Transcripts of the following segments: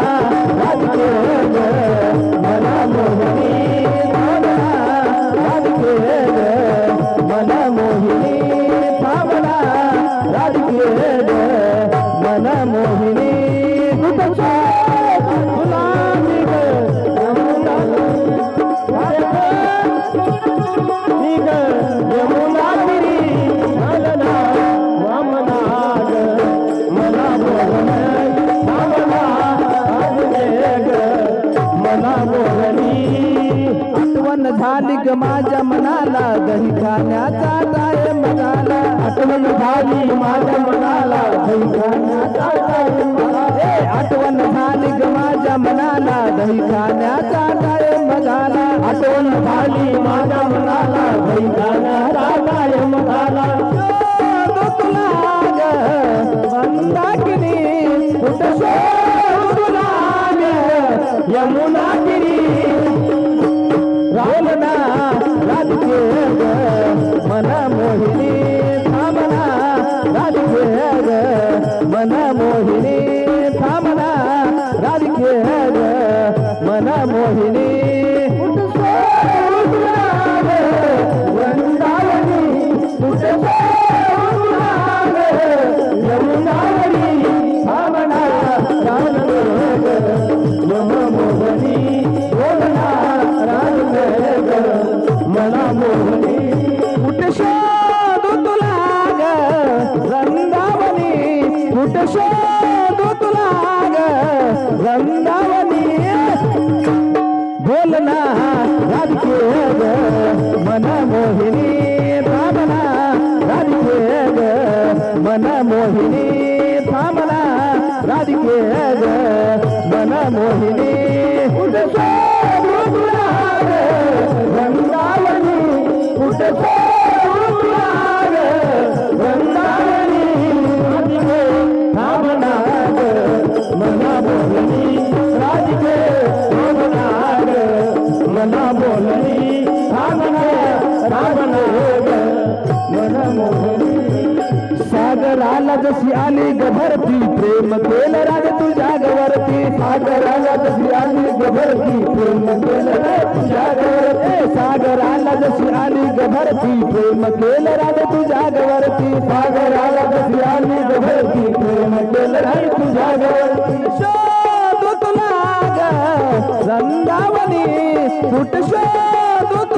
Ah, ah, ah, आठवण झाली ग माझ्या मनाला दही खाण्याचा टाइम झाला. आठवण झाली माझ्या मनाला दही खाण्याचा टाइम झाला. आठवण झाली ग माझ्या मनाला दही खाण्याचा टाइम झाला. आठवण झाली माझ्या मनाला दही खाण्याचा टाइम झाला. ರಾಧಿಕೇಗ ಮನಮೋಹಿನಿ ರಾಮನ ರಾಧಿಕೇಗ ಮನಮೋಹಿನಿ ರಾಮನ ರಾಧಿಕೇಗ ಮನಮೋಹಿನಿ ಹುಡುಗ ಗಂಗಾವಳಿ सागराला जशी आली गभरती प्रेम केलं राज तुझ्या गवरती. सागराला जशी आली गभरती प्रेम केलं राज तुझ्या गवरती. सागराला जशी आली गभरती प्रेम केलं राज तुझ्या गवरती. सागराला जशी आली गभरती प्रेम केलं राज तुझ्या गवरती. शोध तुला ग फुट शोध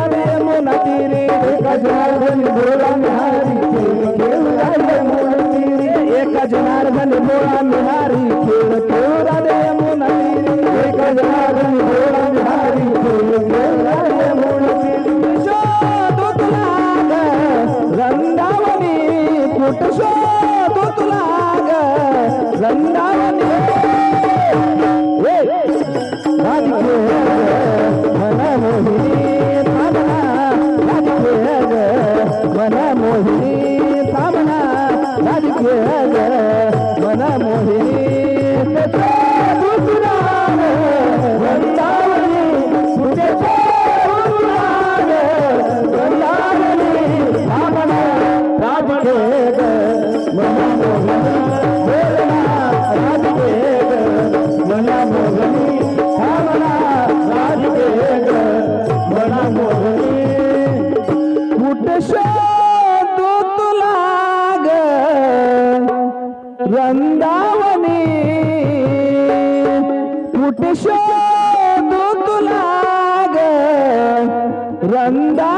जनार्दन भोळा मिहारी खेळ खेळू राधे यमुना तीरी एका जनार्दनी भोळा निहारी खेळ खेळू राधे यमुना तीरी एका जनार्दनी भोळा निहारी खेळ खेळू राधे यमुना तीरी शोधू तुला ग कुठ तुला ग राधिके मन मोहिनी ವನ ಮೋಹಿನಿ ತಾಮನ ರಾಜಕೀಯ கந்தா